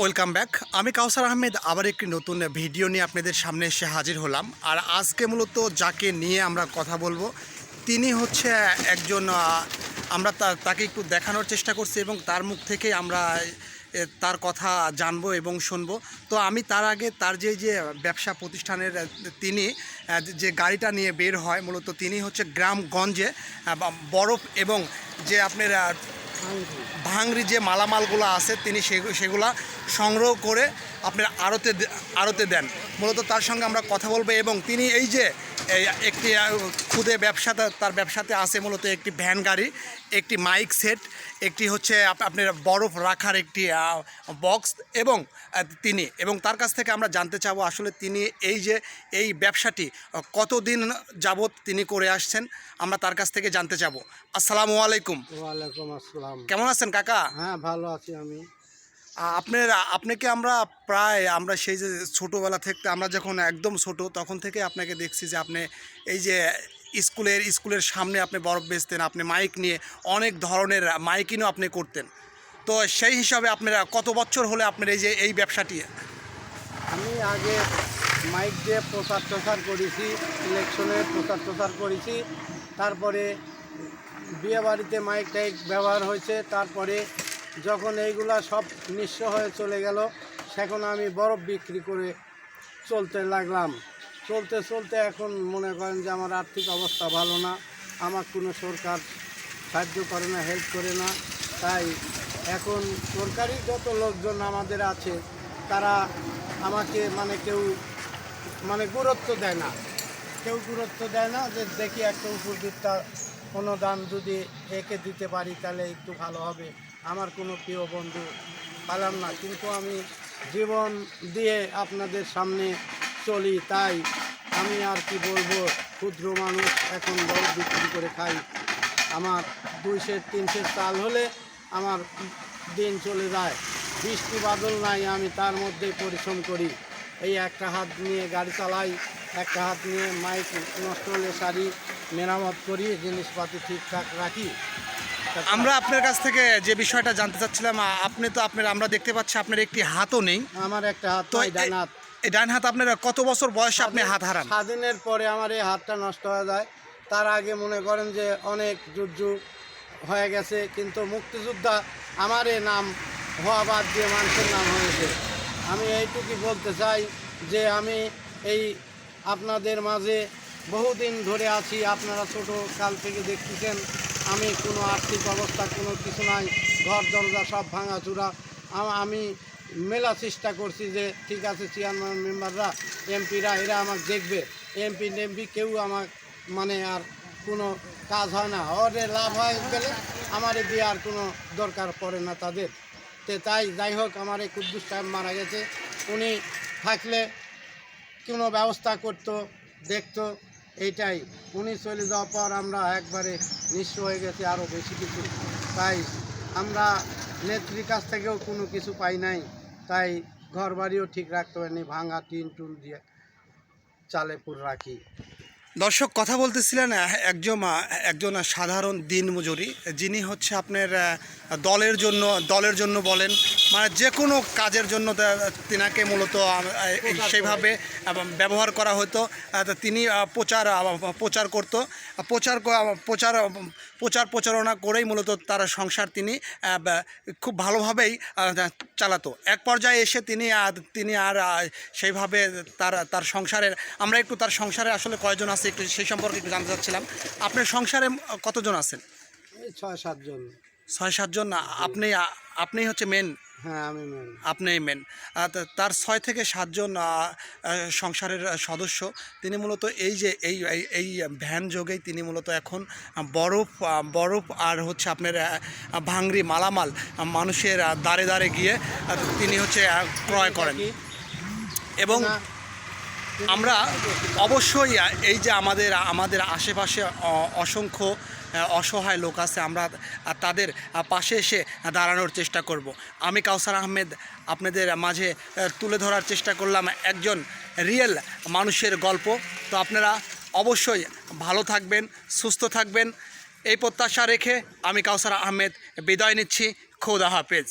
Welcome back আমি কাউসার আহমেদ, আবার একটি নতুন ভিডিও নিয়ে আপনাদের সামনে এসে হাজির হলাম। আর আজকে মূলত যাকে নিয়ে আমরা কথা বলব, তিনি হচ্ছে একজন আমরা তাকে একটু দেখানোর চেষ্টা করছি এবং তার মুখ থেকে আমরা তার কথা জানব এবং শুনব। তো আমি তার আগে তার যে যে ব্যবসা প্রতিষ্ঠানের তিনি যে গাড়িটা নিয়ে বের হয়, মূলত তিনি হচ্ছে গ্রামগঞ্জে বরফ এবং যে আপনার ভাঙড়ি যে মালামালগুলো আছে, তিনি সেগু- সেগুলা সংগ্রহ করে আপনার আড়তে আড়তে দেন। মূলত তার সঙ্গে আমরা কথা বলব এবং তিনি এই যে একটি খুদে ব্যবসাতে তার ব্যবসাতে আছে মূলত একটি ভ্যান গাড়ি একটি মাইক সেট একটি হচ্ছে আপ- আপনার বরফ রাখার একটি বক্স এবং তিনি। এবং তার কাছ থেকে আমরা জানতে চাবো আসলে তিনি এই যে এই ব্যবসাটি কতদিন যাবৎ তিনি করে আসছেন আমরা তার কাছ থেকে জানতে চাবো। আসসালামু আলাইকুম। ওয়ালাইকুম আসসালাম। কেমন আছেন কাকা? হ্যাঁ ভালো আছি আমি। আপনার আপনাকে আমরা প্রায়, আমরা সেই যে ছোটোবেলা থেকে, আমরা যখন একদম ছোট, তখন থেকে আপনাকে দেখছি যে আপনি এই যে স্কুলের স্কুলের সামনে আপনি বরফ বেচতেন, আপনি মাইক নিয়ে অনেক ধরনের মাইকিংও আপনি করতেন। তো সেই হিসাবে আপনারা কত বছর হলে আপনার এই যে, এই ব্যবসাটি? আমি আগে মাইক দিয়ে প্রচার টচার করেছি ইলেকশনের প্রচার টচার করেছি, তারপরে বিয়ে বাড়িতে মাইক টাইক ব্যবহার হয়েছে, তারপরে যখন এইগুলা সব নিঃস্ব হয়ে চলে গেল, সেখন আমি বরফ বিক্রি করে চলতে লাগলাম। চলতে চলতে এখন মনে করেন যে আমার আর্থিক অবস্থা ভালো না। আমার কোনো সরকার সাহায্য করে না হেল্প করে না। তাই এখন সরকারি যত লোকজন আমাদের আছে, তারা আমাকে মানে কেউ মানে গুরুত্ব দেয় না। কেউ গুরুত্ব দেয় না যে দেখি একটা উপযুক্ত অনুদান যদি একে দিতে পারি তাহলে একটু ভালো হবে। আমার কোনো প্রিয় বন্ধু পালাম না। কিন্তু আমি জীবন দিয়ে আপনাদের সামনে চলি, তাই আমি আর কি বলব, ক্ষুদ্র মানুষ এখন বড় বিক্রি করে খাই। আমার দুইশো তিনশো চাল হলে আমার দিন চলে যায়। বৃষ্টি বাদল নাই, আমি তার মধ্যেই পরিশ্রম করি। এই একটা হাত নিয়ে গাড়ি চালাই একটা হাত নিয়ে মাইক নষ্ট হলে সারি মেরামত করি জিনিসপাতি ঠিকঠাক রাখি। আমরা আপনার কাছ থেকে যে বিষয়টা জানতে চাচ্ছিলাম আপনি তো আপনার আমরা দেখতে পাচ্ছি আপনার একটি হাতও নেই। আমার একটা হাত ডান হাত। এই ডান হাত আপনার কত বছর বয়সে আপনি হাত হারান? স্বাধীনের পরে আমার এই হাতটা নষ্ট হয়ে যায়। তার আগে মনে করেন যে অনেক যুদ্ধ হয়ে গেছে কিন্তু মুক্তিযোদ্ধা আমার এই নাম হওয়া বাদ দিয়ে মানুষের নাম হয়েছে। আমি এইটুকুই বলতে চাই যে আমি এই আপনাদের মাঝে বহুদিন ধরে আছি। আপনারা ছোট কাল থেকে দেখতেছেন, আমি কোনো আর্থিক অবস্থা, কোনো কিছু নাই। ঘর, দরজা সব ভাঙাচুরা। আম- মেলা চেষ্টা করছি যে ঠিক আছে চেয়ারম্যান মেম্বাররা এমপিরা এরা আমাকে দেখবে। এমপি এমপি কেউ আমার মানে আর কোনো কাজ হয় না। ওরে লাভ হয় গেলে আমার দিয়ে আর কোনো দরকার পড়ে না তাদের। তে তাই যাই হোক, আমার এই কুদ্দুস সাহেব মারা গেছে। উনি থাকলে কোনো ব্যবস্থা করতো, দেখতো, এইটাই। উনি চলে যাওয়ার পর আমরা একবারে নিঃস্ব হয়ে গেছি আরও বেশি কিছু। তাই আমরা নেত্রীর কাছ থেকেও কোনো কিছু পাই নাই। তাই ঘর বাড়িও ঠিক রাখতে পারিনি, ভাঙা টিন টুন দিয়ে চালে পুর রাখি। দর্শক, কথা বলতেছিলেন একজন একজন সাধারণ দিনমজুরি, যিনি হচ্ছে আপনার দলের জন্য দলের জন্য বলেন মানে যে কোনো কাজের জন্য তিনাকে মূলত সেইভাবে ব্যবহার করা হতো তিনি প্রচার প্রচার করত প্রচার প্রচার প্রচার প্রচারণা করেই মূলত তার সংসার তিনি খুব ভালোভাবেই চালাতো। এক পর্যায়ে এসে তিনি তিনি আর সেইভাবে তার তার সংসারের, আমরা একটু তার সংসারে আসলে কয়জন আছে একটু সেই সম্পর্কে একটু জানতে চাচ্ছিলাম। আপনার সংসারে কতজন আছেন? ছয় সাতজন। ছয় সাতজন। আপনি আপনি হচ্ছে মেন হ্যাঁ আমি মেন আপনি মেন তার ছয় থেকে সাতজন সংসারের সদস্য। তিনি মূলত এই যে এই এই- ভ্যান যোগেই তিনি মূলত এখন বরফ বরফ আর হচ্ছে আপনার ভাঙড়ি মালামাল মানুষের দাঁড়ে দাঁড়ে গিয়ে তিনি হচ্ছে ক্রয় করেন। এবং আমরা অবশ্যই এই যে আমাদের আমাদের আশেপাশে অসংখ্য অসহায় লোক আছে, আমরা তাদের পাশে এসে দাঁড়ানোর চেষ্টা করব। আমি কাউসার আহমেদ আপনাদের মাঝে তুলে ধরার চেষ্টা করলাম একজন রিয়েল মানুষের গল্প। তো আপনারা অবশ্যই ভালো থাকবেন, সুস্থ থাকবেন। এই প্রত্যাশা রেখে আমি কাউসার আহমেদ বিদায় নিচ্ছি। খোদা হাফেজ।